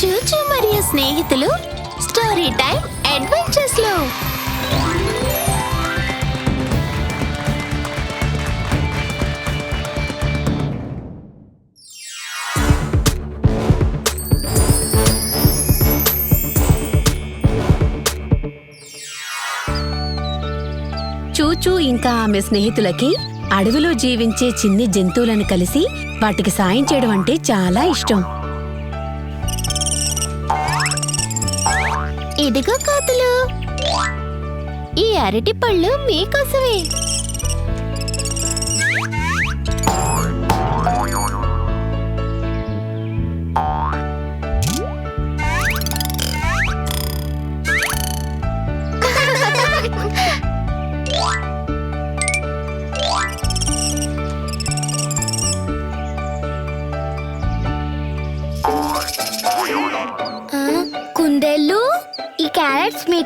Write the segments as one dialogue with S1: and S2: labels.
S1: చూచు మరియు స్నేహితులు స్టోరీ టైం అడ్వెంచర్స్లో.
S2: చూచూ ఇంకా ఆమె స్నేహితులకి అడవిలో జీవించే చిన్ని జంతువులను కలిసి వాటికి సాయం చేయడం అంటే చాలా ఇష్టం.
S1: ఇదిగో కోతులు. ఈ అరటి పళ్ళు మీకోసమే.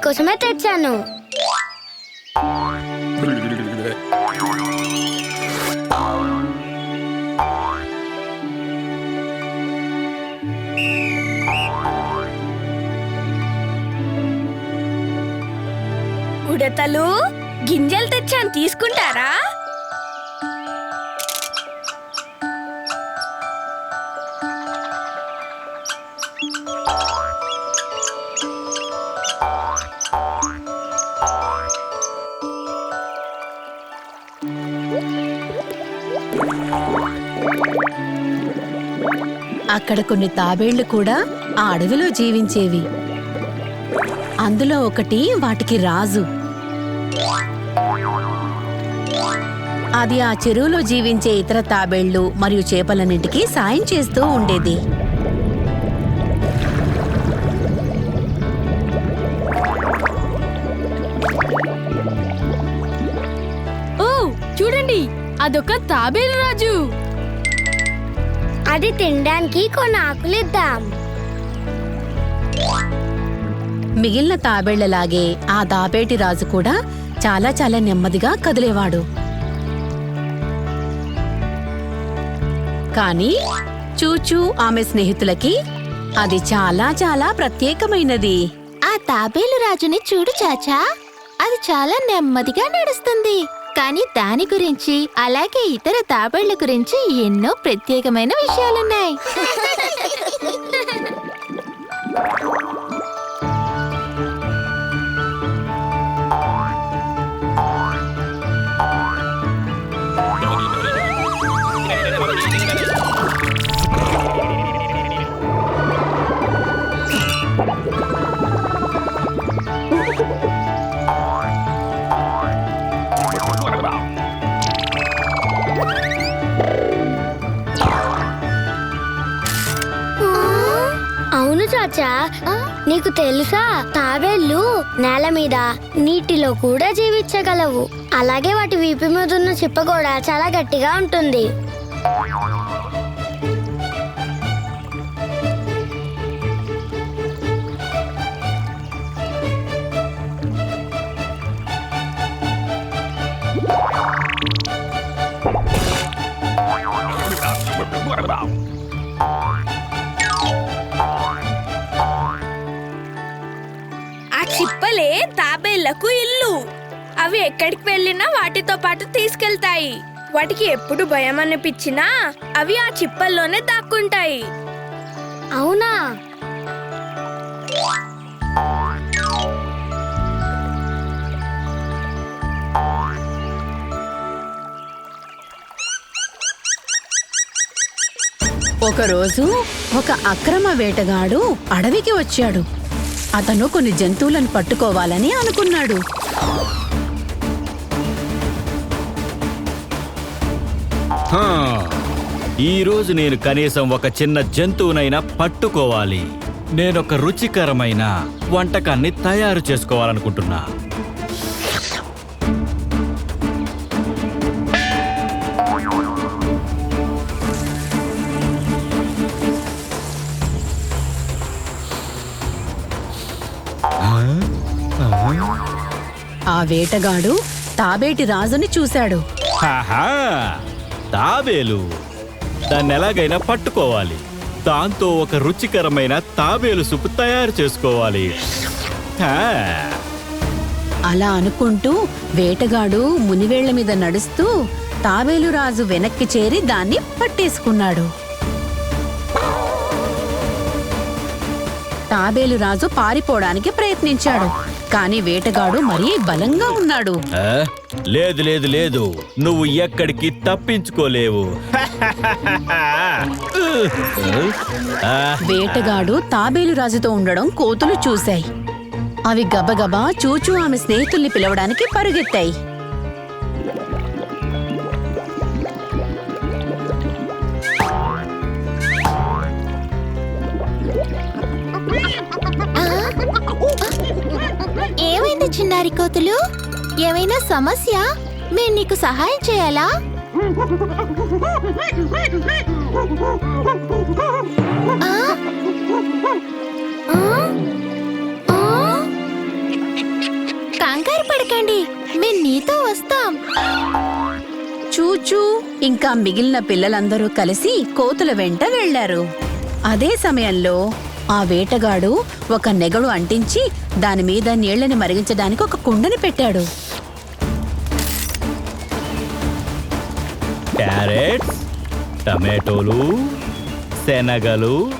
S3: మీకోసమే తెచ్చాను.
S4: ఉడతలు గింజలు తెచ్చాను తీసుకుంటారా?
S2: అక్కడ కొన్ని తాబేళ్ళు కూడా ఆ అడవిలో జీవించేవి. అందులో ఒకటి వాటికి రాజు. అది ఆ చెరువులో జీవించే ఇతర తాబేళ్ళు మరియు చేపలన్నింటికీ సాయం చేస్తూ ఉండేది.
S4: ఓ చూడండి అదొక తాబేలు రాజు.
S3: అది తినడానికి కొన్ని ఆకులు ఇద్దాం.
S2: మిగిలిన తాబేళ్ళలాగే ఆ తాబేటి రాజు కూడా చాలా చాలా నెమ్మదిగా కదిలేవాడు. కానీ చూచూ ఆమె స్నేహితులకి అది చాలా చాలా ప్రత్యేకమైనది.
S1: ఆ తాబేలు రాజుని చూడు చాచా. అది చాలా నెమ్మదిగా నడుస్తుంది. కానీ దాని గురించి అలాగే ఇతర తాబేళ్ళ గురించి ఎన్నో ప్రత్యేకమైన విషయాలున్నాయి.
S3: నీకు తెలుసా? తాబేళ్ళు నేల మీద నీటిలో కూడా జీవించగలవు. అలాగే వాటి వీపు మీద ఉన్న చిప్ప కూడా చాలా గట్టిగా ఉంటుంది.
S4: ఆ చిప్పలే తాబేళ్ళకు ఇల్లు. అవి ఎక్కడికి వెళ్ళినా వాటితో పాటు తీసుకెళ్తాయి. వాటికి ఎప్పుడు భయం అనిపించినా అవి ఆ చిప్పల్లోనే దాక్కుంటాయి.
S3: అవునా?
S2: ఒకరోజు ఒక అక్రమ వేటగాడు అడవికి వచ్చాడు. అతను కొన్ని జంతువులను పట్టుకోవాలని అనుకున్నాడు.
S5: ఈరోజు నేను కనీసం ఒక చిన్న జంతువునైనా పట్టుకోవాలి. నేనొక రుచికరమైన వంటకాన్ని తయారు చేసుకోవాలనుకుంటున్నా.
S2: వేటగాడు తాబేటి రాజుని చూశాడు.
S5: హాహా తాబేలు. దాన్ని ఎలాగైనా పట్టుకోవాలి. దాంతో ఒక రుచికరమైన తాబేలు సూపు తయారు చేసుకోవాలి. హా.
S2: అలా అనుకుంటూ వేటగాడు మునివేళ్ళ మీద నడుస్తూ తాబేలు రాజు వెనక్కి చేరి దాన్ని పట్టేసుకున్నాడు. తాబేలు రాజు పారిపోవడానికి ప్రయత్నించాడు. కాని వేటగాడు మరీ బలంగా ఉన్నాడు.
S5: ఆ? లేదు లేదు లేదు. నువ్వు ఎక్కడికి తప్పించుకోలేవు. ఆ,
S2: వేటగాడు తాబేలు రాజుతో ఉండడం కోతులు చూశాయి. అవి గబగబా చూచూ ఆమె స్నేహితుల్ని పిలవడానికి పరుగెత్తాయి.
S1: చిన్నారి కోతులు? ఏమైనా సమస్య? మేము నీకు సహాయం చేయాలా? కంగారు పడకండి. మేము నీతో వస్తాం.
S2: చూచూ ఇంకా మిగిలిన పిల్లలందరూ కలిసి కోతుల వెంట వెళ్ళారు అదే సమయంలో ఆ వేటగాడు ఒక నెగడు అంటించి దాని మీద నీళ్ళని మరిగించడానికి ఒక కుండని పెట్టాడు.
S5: క్యారెట్స్ టమాటోలు శనగలు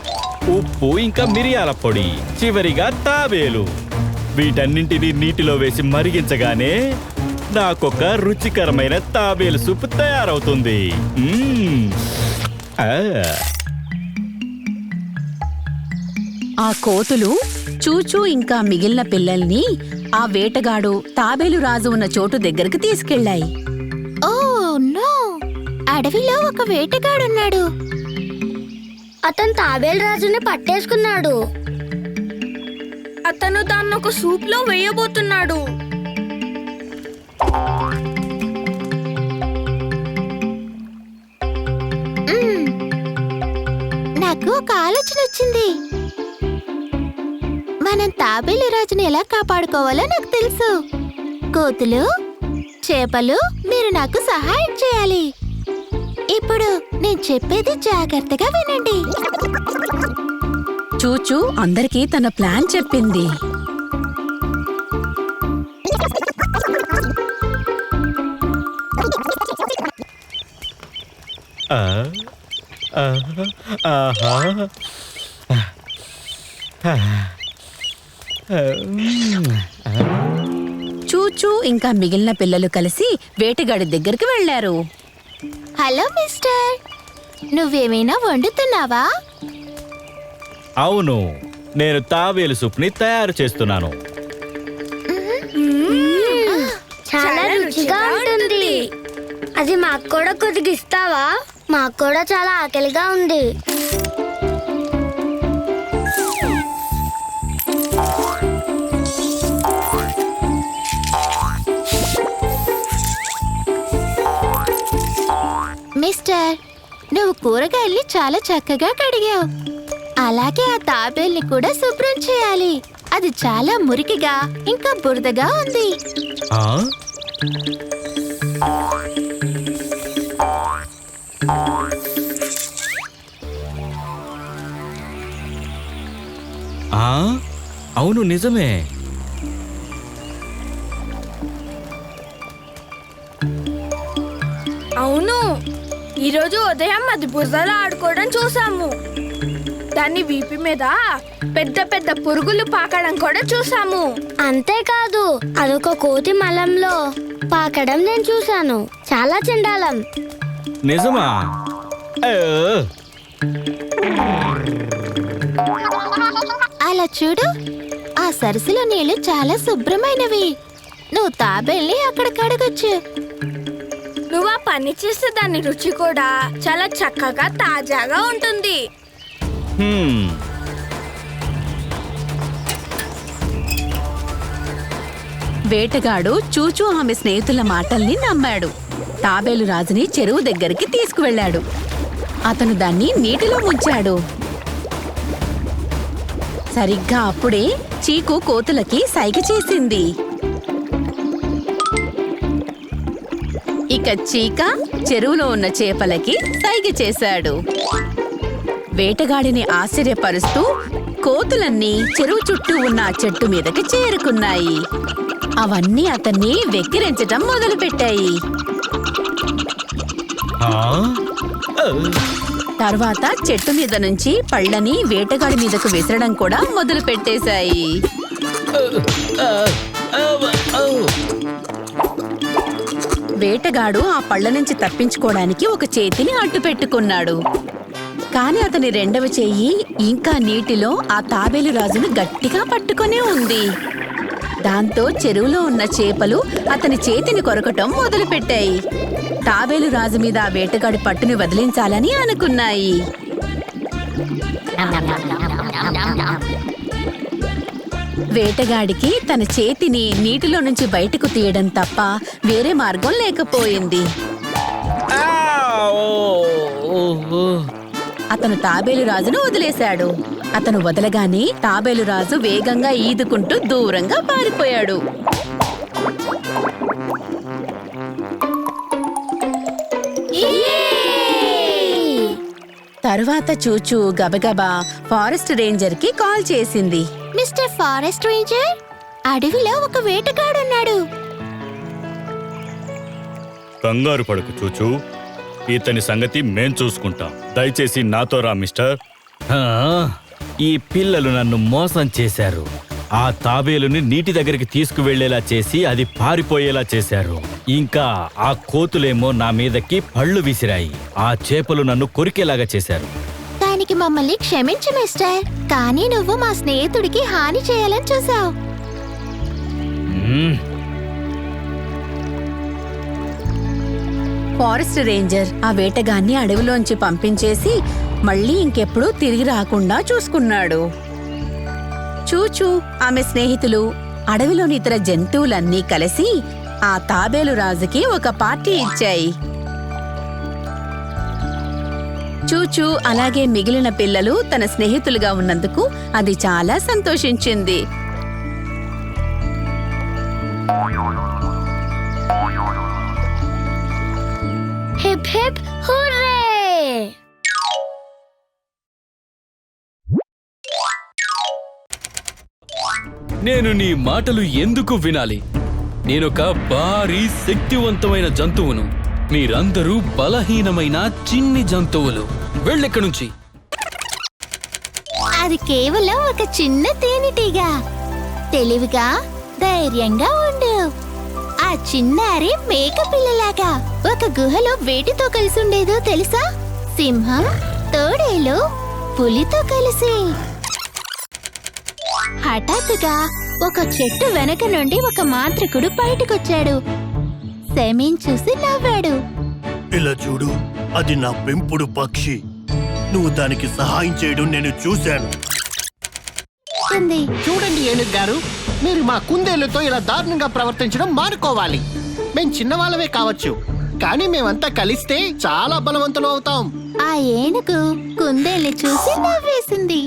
S5: ఉప్పు ఇంకా మిరియాల పొడి చివరిగా తాబేలు. వీటన్నింటినీ నీటిలో వేసి మరిగించగానే నాకొక రుచికరమైన తాబేలు సూప్ తయారవుతుంది. ఆ.
S2: ఆ కోతులు చూచూ ఇంకా మిగిలిన పిల్లల్ని ఆ వేటగాడు తాబేలు రాజు ఉన్న చోటు దగ్గరికి తీసుకెళ్ళాయి
S1: ఓ నో. అడవిలో ఒక వేటగాడున్నాడు.
S3: అతను తాబేలు రాజుని పట్టేసుకున్నాడు.
S4: అతను దాన్ని ఒక సూప్లో వేయబోతున్నాడు.
S1: నాకు ఒక ఆలోచన వచ్చింది. మనం తాబేలు రాజుని ఎలా కాపాడుకోవాలో నాకు తెలుసు కోతులు చేపలు మీరు నాకు సహాయం చేయాలి ఇప్పుడు నేను చెప్పేది జాగ్రత్తగా వినండి
S2: చూచూ అందరికీ తన ప్లాన్ చెప్పింది.
S5: ఆహా.
S2: చూచూ ఇంకా మిగిలిన పిల్లలు కలిసి వేటగాడి దగ్గరికి వెళ్ళారు
S1: హలో మిస్టర్. నువ్వేమైనా వండుతున్నావా?
S5: అవును నేను తాబేలు సూప్ని తయారు చేస్తున్నాను.
S3: చాలా రుచిగా ఉంటుంది. అది మాకు కూడా కొద్దిగా ఇస్తావా? మాకు కూడా చాలా ఆకలిగా ఉంది.
S1: సిస్టర్ నువ్వు కూరగాయల్ని చాలా చక్కగా కడిగావు. అలాగే ఆ తాబేల్ని కూడా శుభ్రం చేయాలి. అది చాలా మురికిగా ఇంకా బురదగా ఉంది.
S5: ఆ? అవును నిజమే.
S4: ఈరోజు ఉదయం అది బురదలో ఆడుకోవడం చూసాము. దాన్ని వీపి మీద పెద్ద పెద్ద పురుగులు పాకడం కూడా చూసాము.
S3: అంతేకాదు అదొక కోతి మలంలో పాకడం నేను చూశాను. చాలా చండాలం.
S5: నిజమా?
S1: అలా చూడు ఆ సరస్సులో నీళ్ళు చాలా శుభ్రమైనవి. నువ్వు తాబేల్ని అక్కడ కడగొచ్చు
S4: నువ్వు ఆ పని చేస్తే దాని రుచి కూడా చాలా చక్కగా తాజాగా ఉంటుంది.
S5: హ్మ్.
S2: వేటగాడు చూచూ ఆమె స్నేహితుల మాటల్ని నమ్మాడు. తాబేలు రాజుని చెరువు దగ్గరికి తీసుకువెళ్ళాడు. అతను దాన్ని నీటిలో ముంచాడు. సరిగ్గా అప్పుడే చీకు కోతులకి సైగ చేసింది. ఇక చీక చెరువులో ఉన్న చేపలకి సైగ చేశాడు. వేటగాడిని ఆశ్చర్యపరుస్తూ కోతులన్నీ చెరువు చుట్టూ ఉన్న చెట్టు మీదకి చేరుకున్నాయి. అవన్నీ అతన్ని వెక్కిరించటం మొదలుపెట్టాయి. తర్వాత చెట్టు మీద నుంచి పళ్ళని వేటగాడి మీదకు విసరడం కూడా మొదలు పెట్టేశాయి. వేటగాడు ఆ పళ్ళ నుంచి తప్పించుకోవడానికి ఒక చేతిని అడ్డు పెట్టుకున్నాడు కాని అతని రెండవ చెయ్యి ఇంకా నీటిలో ఆ తాబేలు రాజును గట్టిగా పట్టుకొనే ఉంది. దాంతో చెరువులో ఉన్న చేపలు అతని చేతిని కొరకటం మొదలుపెట్టాయి. తాబేలు రాజు మీద ఆ వేటగాడి పట్టుని వదిలించాలని అనుకున్నాయి. వేటగాడికి తన చేతిని నీటిలో నుంచి బయటకు తీయడం తప్ప వేరే మార్గం లేకపోయింది. అతను తాబేలు రాజును వదిలేశాడు. అతను వదలగానే తాబేలు రాజు వేగంగా ఈదుకుంటూ దూరంగా పారిపోయాడు. తరువాత చూచూ గబగబా ఫారెస్ట్ రేంజర్కి కాల్ చేసింది.
S1: Mister forest ranger? అడవిలో ఒక వేటగాడున్నాడు.
S5: కంగారు పడకు చూచు. ఇతని సంగతి మేం చూసుకుంటాం. దయచేసి నాతో రా మిస్టర్.
S6: ఆ, ఈ పిల్లలు నన్ను మోసం చేశారు. ఆ తాబేలుని నీటి దగ్గరికి తీసుకువెళ్ళేలా చేసి అది పారిపోయేలా చేశారు. ఇంకా ఆ కోతులేమో నా మీదకి పళ్ళు విసిరాయి. ఆ చేపలు నన్ను కొరికేలాగా చేశారు.
S1: దానికి మమ్మల్ని క్షమించు మిస్టర్. కానీ నువ్వు మా స్నేహితుడికి హాని చేయాలని చూసావు.
S6: మ్మ్.
S2: ఫారెస్ట్ రేంజర్ ఆ వేటగాన్ని అడవిలోంచి పంపించేసి మళ్ళీ ఇంకెప్పుడూ తిరిగి రాకుండా చూసుకున్నాడు. చూచూ ఆమె స్నేహితులు అడవిలోని ఇతర జంతువులన్నీ కలిసి ఆ తాబేలు రాజుకి ఒక పార్టీ ఇచ్చాయి. చూచూ అలాగే మిగిలిన పిల్లలు తన స్నేహితులుగా ఉన్నందుకు అది చాలా సంతోషించింది.
S3: Hip hip hurray!
S7: నేను నీ మాటలు ఎందుకు వినాలి? నేనొక భారీ శక్తివంతమైన జంతువును. మీరందరూ బలహీనమైన చిన్ని జంతువులు. వెళ్ళెక్కడి నుంచి
S1: అది కేవలం ఒక చిన్న తేనెటీగ. తెలివిగా ధైర్యంగా ఉండు. ఆ చిన్నారి మేక పిల్లలాగా. ఒక గుహలో వేటితో కలిసి ఉండేదో తెలుసా? సింహం తోడేలు పులితో కలిసి. హఠాత్తుగా ఒక చెట్టు వెనక నుండి ఒక మాంత్రికుడు బయటకొచ్చాడు. సెమీన్ చూసి నవ్వాడు.
S8: ఇలా చూడు అది నా పెంపుడు పక్షి. నువ్వు దానికి సహాయం చేయడం నేను చూశాను.
S9: చూడండి ఏనుగు గారు మీరు మా కుందేళ్ళతో ఇలా దారుణంగా ప్రవర్తించడం మానుకోవాలి. మేం చిన్నవాళ్ళమే కావచ్చు కానీ మేమంతా కలిస్తే చాలా బలవంతులు అవుతాం.
S1: ఆ ఏనుగు కుందేల్ని చూసి నవ్వేసింది.